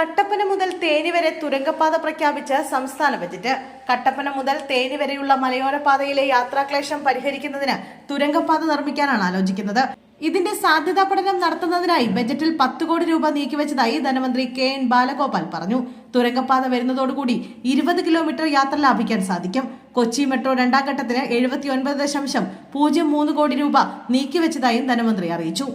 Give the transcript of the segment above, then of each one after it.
കട്ടപ്പന മുതൽ തേനി വരെ തുരങ്കപാത പ്രഖ്യാപിച്ച് സംസ്ഥാന ബജറ്റ്. കട്ടപ്പന മുതൽ തേനി വരെയുള്ള മലയോര പാതയിലെ യാത്രാക്ലേശം പരിഹരിക്കുന്നതിന് തുരങ്കപാത നിർമ്മിക്കാനാണ് ആലോചിക്കുന്നത്. ഇതിന്റെ സാധ്യതാ പഠനം നടത്തുന്നതിനായി ബജറ്റിൽ പത്ത് കോടി രൂപ നീക്കിവെച്ചതായി ധനമന്ത്രി കെ എൻ ബാലഗോപാൽ പറഞ്ഞു. തുരങ്കപാത വരുന്നതോടുകൂടി ഇരുപത് കിലോമീറ്റർ യാത്ര ലാഭിക്കാൻ സാധിക്കും. കൊച്ചി മെട്രോ രണ്ടാം ഘട്ടത്തിന് എഴുപത്തിയൊൻപത് ദശാംശം പൂജ്യം മൂന്ന് കോടി രൂപ നീക്കിവെച്ചതായും ധനമന്ത്രി അറിയിച്ചു.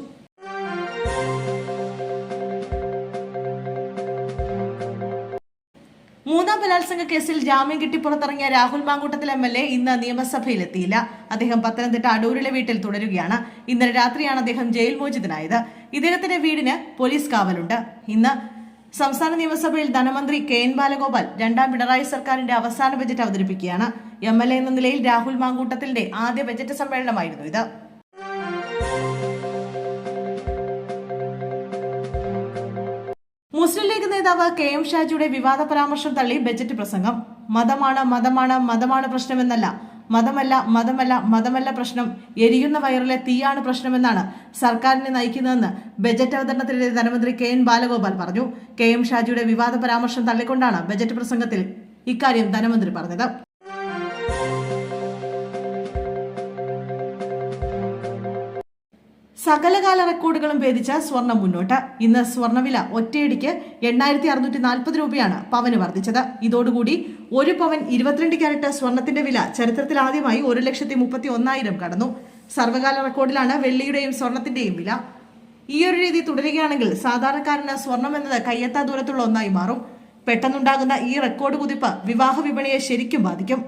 മൂന്നാം ബലാത്സംഗ കേസിൽ ജാമ്യം കിട്ടി പുറത്തിറങ്ങിയ Rahul Mamkootathil M L A ഇന്ന് നിയമസഭയിലെത്തിയില്ല. അദ്ദേഹം പത്തനംതിട്ട അടൂരിലെ വീട്ടിൽ തുടരുകയാണ്. ഇന്നലെ രാത്രിയാണ് അദ്ദേഹം ജയിൽ മോചിതനായത്. ഇദ്ദേഹത്തിന്റെ വീടിന് പോലീസ് കാവലുണ്ട്. ഇന്ന് സംസ്ഥാന നിയമസഭയിൽ ധനമന്ത്രി കെ എൻ ബാലഗോപാൽ രണ്ടാം പിണറായി സർക്കാരിന്റെ അവസാന ബജറ്റ് അവതരിപ്പിക്കുകയാണ്. എം എൽ എ എന്ന നിലയിൽ രാഹുൽ മാങ്കൂട്ടത്തിന്റെ ആദ്യ ബജറ്റ് സമ്മേളനമായിരുന്നു ഇത്. മുസ്ലിം ലീഗ് നേതാവ് കെ എം ഷാജിയുടെ വിവാദ പരാമർശം തള്ളി ബജറ്റ് പ്രസംഗം. മതമാണ് മതമാണ് മതമാണ് പ്രശ്നമെന്നല്ല. മതമല്ല മതമല്ല മതമല്ല പ്രശ്നം. എരിയുന്ന വയറിലെ തീയാണ് പ്രശ്നമെന്നാണ് സർക്കാരിനെ നയിക്കുന്നതെന്ന് ബജറ്റ് അവതരണത്തിനിടെ ധനമന്ത്രി കെ എൻ ബാലഗോപാൽ പറഞ്ഞു. കെ എം ഷാജിയുടെ വിവാദ പരാമർശം തള്ളിക്കൊണ്ടാണ് ബജറ്റ് പ്രസംഗത്തിൽ ഇക്കാര്യം ധനമന്ത്രി പറഞ്ഞത്. സകലകാല റെക്കോർഡുകളും ഭേദിച്ച സ്വർണം മുന്നോട്ട്. ഇന്ന് സ്വർണവില ഒറ്റയടിക്ക് എണ്ണായിരത്തി അറുന്നൂറ്റി നാൽപ്പത് രൂപയാണ് പവന് വർദ്ധിച്ചത്. ഇതോടുകൂടി ഒരു പവൻ ഇരുപത്തിരണ്ട് ക്യാരറ്റ് സ്വർണത്തിന്റെ വില ചരിത്രത്തിൽ ആദ്യമായി ഒരു ലക്ഷത്തി മുപ്പത്തി ഒന്നായിരം കടന്നു. സർവകാല റെക്കോർഡിലാണ് വെള്ളിയുടെയും സ്വർണത്തിന്റെയും വില. ഈ ഒരു രീതി തുടരുകയാണെങ്കിൽ സാധാരണക്കാരന് സ്വർണം എന്നത് കയ്യെത്താ ദൂരത്തുള്ള ഒന്നായി മാറും. പെട്ടെന്നുണ്ടാകുന്ന ഈ റെക്കോർഡ് കുതിപ്പ് വിവാഹ വിപണിയെ ശരിക്കും ബാധിക്കും.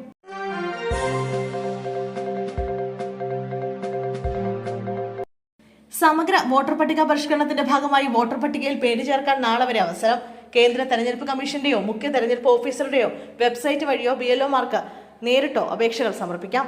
സമഗ്ര വോട്ടർ പട്ടിക പരിഷ്കരണത്തിന്റെ ഭാഗമായി വോട്ടർ പട്ടികയിൽ പേര് ചേർക്കാൻ നാളെ വരെ അവസരം. കേന്ദ്ര തെരഞ്ഞെടുപ്പ് കമ്മീഷന്റെയോ മുഖ്യ തെരഞ്ഞെടുപ്പ് ഓഫീസറുടെയോ വെബ്സൈറ്റ് വഴിയോ ബി എൽഒമാർക്ക് നേരിട്ടോ അപേക്ഷകൾ സമർപ്പിക്കാം.